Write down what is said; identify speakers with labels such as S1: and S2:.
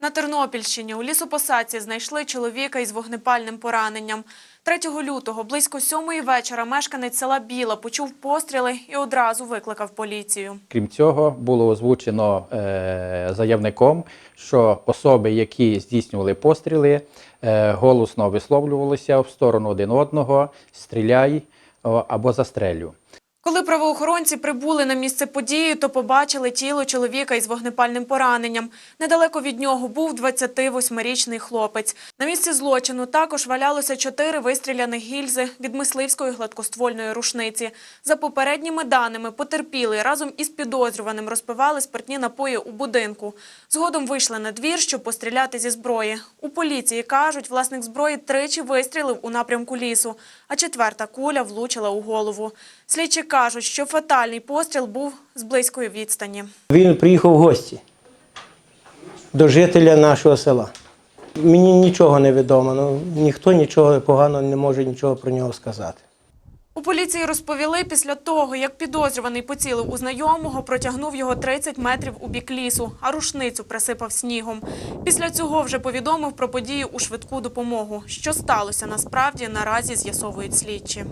S1: На Тернопільщині у лісопосадці знайшли чоловіка із вогнепальним пораненням. 3 лютого близько сьомої вечора мешканець села Біла почув постріли і одразу викликав поліцію.
S2: Крім цього, було озвучено е, заявником, що особи, які здійснювали постріли, е, голосно висловлювалися в сторону один одного: стріляй або застрелю.
S1: Правоохоронці прибули на місце події, то побачили тіло чоловіка із вогнепальним пораненням. Недалеко від нього був 28-річний хлопець. На місці злочину також валялося чотири вистріляних гільзи від мисливської гладкоствольної рушниці. За попередніми даними, потерпілий разом із підозрюваним розпивали спиртні напої у будинку. Згодом вийшли на двір, щоб постріляти зі зброї. У поліції кажуть, власник зброї тричі вистрілив у напрямку лісу, а четверта куля влучила у голову. Слідчі кажуть, що фатальний постріл був з близької відстані.
S3: Він приїхав в гості до жителя нашого села. Мені нічого не відомо, ну, ніхто нічого поганого не може нічого про нього сказати.
S1: У поліції розповіли, після того, як підозрюваний поцілив у знайомого, протягнув його 30 метрів у бік лісу, а рушницю присипав снігом. Після цього вже повідомив про подію у швидку допомогу. Що сталося насправді, наразі з'ясовують слідчі.